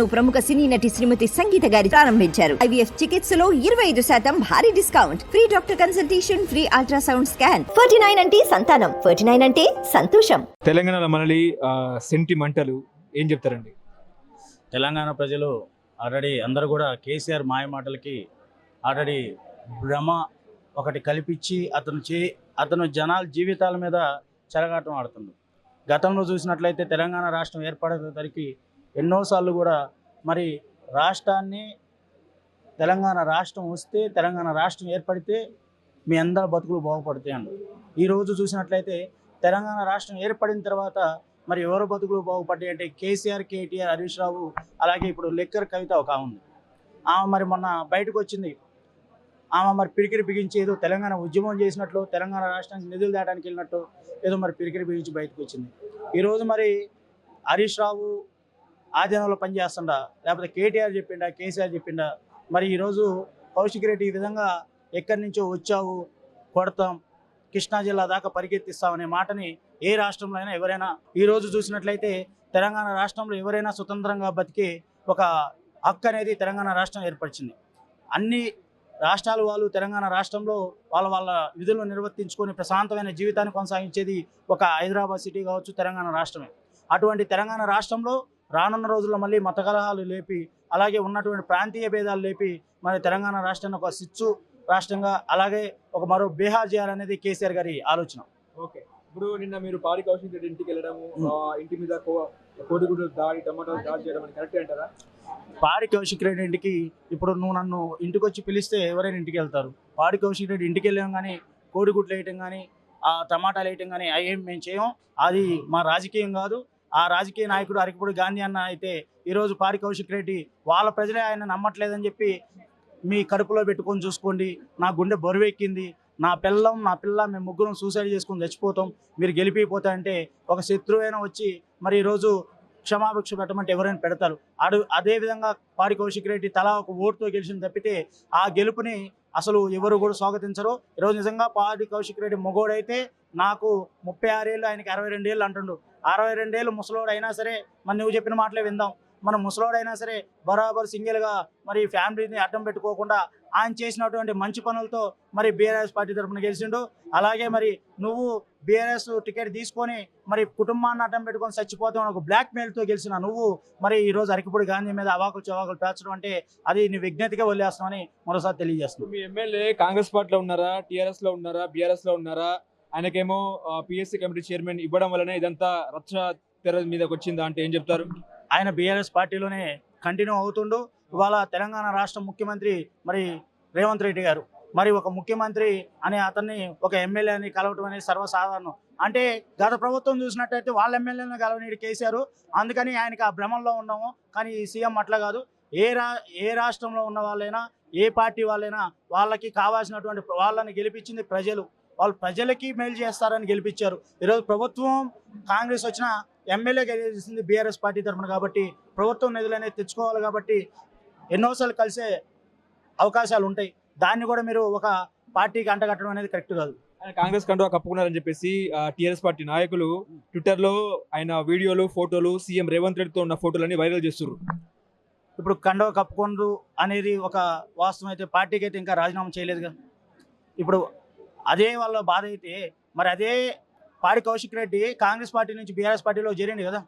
ప్రముఖ సినీ నటి శ్రీమతి సంగీత గారి ప్రారంభించారు. ఐవీఎఫ్ చికిత్సలో ఇరవై ఐదు శాతం భారీ discount. Free doctor consultation free ultrasound scan. Forty nine అంటే సంతానం. ఫోర్టీ నైన్ అంటే సంతోషం. తెలంగాణలో మనలి సెంటిమెంటలు ఏం చెప్తారండి? తెలంగాణ ప్రజలు ఆల్రెడీ అందరూ కూడా కేసీఆర్ మాయ మాటలకి ఆల్రెడీ భ్రమ ఒకటి కల్పించి అతను చే అతను జనాల జీవితాల మీద చెలగాటం ఆడుతుంది గతంలో చూసినట్లయితే తెలంగాణ రాష్ట్రం ఏర్పడేసరికి ఎన్నోసార్లు కూడా మరి రాష్ట్రాన్ని తెలంగాణ రాష్ట్రం వస్తే తెలంగాణ రాష్ట్రం ఏర్పడితే మీ అందరి బతుకులు బాగుపడతాయి అండి ఈరోజు చూసినట్లయితే తెలంగాణ రాష్ట్రం ఏర్పడిన తర్వాత మరి ఎవరు బతుకులు బాగుపడ్డాయి అంటే కేసీఆర్ కేటీఆర్ హరీష్ రావు అలాగే ఇప్పుడు లెక్కర్ కవిత ఒక ఉంది. ఆమె మరి మొన్న బయటకు వచ్చింది. ఆమె మరి పిరికిరి బిగించి ఏదో తెలంగాణ ఉద్యమం చేసినట్లు తెలంగాణ రాష్ట్రానికి నిధులు దాటానికి వెళ్ళినట్టు ఏదో మరి పిరికిరి బిగించి బయటకు వచ్చింది. ఈరోజు మరి హరీష్ రావు ఆధీనంలో పనిచేస్తుండా. లేకపోతే కేటీఆర్ చెప్పిండా కేసీఆర్ చెప్పిండా. మరి ఈరోజు కౌశిక్ రెడ్డి ఈ విధంగా ఎక్కడి నుంచో వచ్చావు కొడతాం కృష్ణా జిల్లా దాకా పరిగెత్తిస్తామనే మాటని ఏ రాష్ట్రంలో అయినా ఎవరైనా ఈరోజు చూసినట్లయితే తెలంగాణ రాష్ట్రంలో ఎవరైనా స్వతంత్రంగా బతికే ఒక హక్కు అనేది తెలంగాణ రాష్ట్రం ఏర్పరిచింది. అన్ని రాష్ట్రాలు వాళ్ళు తెలంగాణ రాష్ట్రంలో వాళ్ళ వాళ్ళ విధులను నిర్వర్తించుకొని ప్రశాంతమైన జీవితాన్ని కొనసాగించేది ఒక హైదరాబాద్ సిటీ కావచ్చు తెలంగాణ రాష్ట్రమే. అటువంటి తెలంగాణ రాష్ట్రంలో రానున్న రోజుల్లో మళ్ళీ మత కలహాలు లేపి అలాగే ఉన్నటువంటి ప్రాంతీయ భేదాలు లేపి మరి తెలంగాణ రాష్ట్రాన్ని ఒక సిచ్చు రాష్ట్రంగా అలాగే ఒక మరో బీహార్ చేయాలనేది కేసీఆర్ గారి ఆలోచన. ఓకే. ఇప్పుడు నిన్న మీరు పాడి కౌశిక్ రెడ్డి ఇంటికి వెళ్ళడము ఇంటి మీద కో- కోడిగుడ్డు దాడి టమాటాలు దాడి చేయడం అని కరెక్ట్ అంటారా? పాడి కౌశిక్ రెడ్డి ఇంటికి ఇప్పుడు నువ్వు నన్ను ఇంటికి వచ్చి పిలిస్తే ఎవరైనా ఇంటికి వెళ్తారు? పాడి కౌశిక్ రెడ్డి ఇంటికి వెళ్ళాం కానీ కోడిగుడ్లు వేయటం కానీ ఆ టమాటాలు వేయటం కానీ అవి మేము చేయం? అది మా రాజకీయం కాదు. ఆ రాజకీయ నాయకుడు అరకపూడి గాంధీ అన్న అయితే ఈరోజు పారికౌశిక్ రెడ్డి వాళ్ళ ప్రజలే ఆయన నమ్మట్లేదని చెప్పి మీ కడుపులో పెట్టుకొని చూసుకోండి. నా గుండె బరువెక్కింది. నా పిల్లం నా పిల్ల మేము ముగ్గురం సూసైడ్ చేసుకొని చచ్చిపోతాం. మీరు గెలిపిపోతా అంటే ఒక శత్రువైనా వచ్చి మరి ఈరోజు క్షమాభిక్ష పెట్టమంటే ఎవరైనా పెడతారు. అడు అదేవిధంగా పాడి కౌశిక్ రెడ్డి తలా ఒక ఓటుతో గెలిచిన తప్పితే ఆ గెలుపుని అసలు ఎవరు కూడా స్వాగతించరు. ఈరోజు నిజంగా పాడి కౌశిక్ రెడ్డి మొగోడైతే నాకు ముప్పై ఆరేళ్ళు ఆయనకి అరవై రెండేళ్ళు అంటుండు. అరవై రెండేళ్ళు ముసలోడు అయినా సరే మరి నువ్వు చెప్పిన మాటలే విందాం. మన ముసలోడైనా సరే బరాబర్ సింగిల్గా మరి ఫ్యామిలీని అడ్డం పెట్టుకోకుండా ఆయన చేసినటువంటి మంచి పనులతో మరి బీఆర్ఎస్ పార్టీ తరఫున గెలిచిండు. అలాగే మరి నువ్వు బీఆర్ఎస్ టికెట్ తీసుకొని మరి కుటుంబాన్ని అడ్డం పెట్టుకొని చచ్చిపోతాం ఒక బ్లాక్ మెయిల్తో గెలిచిన నువ్వు మరి ఈరోజు అరకిపూడి గాంధీ మీద అవాకులు చవాకులు పేర్చడం అంటే అది నీ విజ్ఞతగా వదిలేస్తున్నామని మరోసారి తెలియజేస్తున్నావు. మీ ఎమ్మెల్యే కాంగ్రెస్ పార్టీలో ఉన్నారా? టీఆర్ఎస్లో ఉన్నారా? బీఆర్ఎస్లో ఉన్నారా? ఆయనకేమో పిఎస్సీ కమిటీ చైర్మన్ ఇవ్వడం వల్లనే ఇదంతా రచ్చ తెర మీదకి వచ్చిందా అంటే ఏం చెప్తారు? ఆయన బీఆర్ఎస్ పార్టీలోనే కంటిన్యూ అవుతుండు. ఇవాళ తెలంగాణ రాష్ట్ర ముఖ్యమంత్రి మరి రేవంత్ రెడ్డి గారు. మరి ఒక ముఖ్యమంత్రి అనే అతన్ని ఒక ఎమ్మెల్యేని కలవటం అనేది సర్వసాధారణం. అంటే గత ప్రభుత్వం చూసినట్టయితే వాళ్ళ ఎమ్మెల్యేలను కలవనీడు కేసీఆర్. అందుకని ఆయనకి ఆ భ్రమంలో ఉన్నాము. కానీ ఈ సీఎం అట్లా కాదు. ఏ రా ఏ రాష్ట్రంలో ఉన్న వాళ్ళైనా ఏ పార్టీ వాళ్ళైనా వాళ్ళకి కావాల్సినటువంటి వాళ్ళని గెలిపించింది ప్రజలు. వాళ్ళు ప్రజలకి మేలు చేస్తారని గెలిపించారు. ఈరోజు ప్రభుత్వం కాంగ్రెస్ వచ్చిన ఎమ్మెల్యే గెలిచింది బీఆర్ఎస్ పార్టీ తరఫున కాబట్టి ప్రభుత్వం నిధులు అనేది తెచ్చుకోవాలి కాబట్టి ఎన్నోసార్లు కలిసే అవకాశాలు ఉంటాయి. దాన్ని కూడా మీరు ఒక పార్టీకి అంటగట్టడం అనేది కరెక్ట్ కాదు. ఆయన కాంగ్రెస్ కండువా కప్పుకున్నారని చెప్పేసి టీఆర్ఎస్ పార్టీ నాయకులు ట్విట్టర్లో ఆయన వీడియోలు ఫోటోలు సీఎం రేవంత్ రెడ్డితో ఉన్న ఫోటోలని వైరల్ చేస్తున్నారు ఇప్పుడు కండవ కప్పుకొండ్రు అనేది ఒక వాస్తవం అయితే పార్టీకి అయితే ఇంకా రాజీనామా చేయలేదుగా. ఇప్పుడు అదే వాళ్ళ బాధ అయితే మరి అదే పాడి కౌశిక్ రెడ్డి కాంగ్రెస్ పార్టీ నుంచి బీఆర్ఎస్ పార్టీలో చేరింది కదా.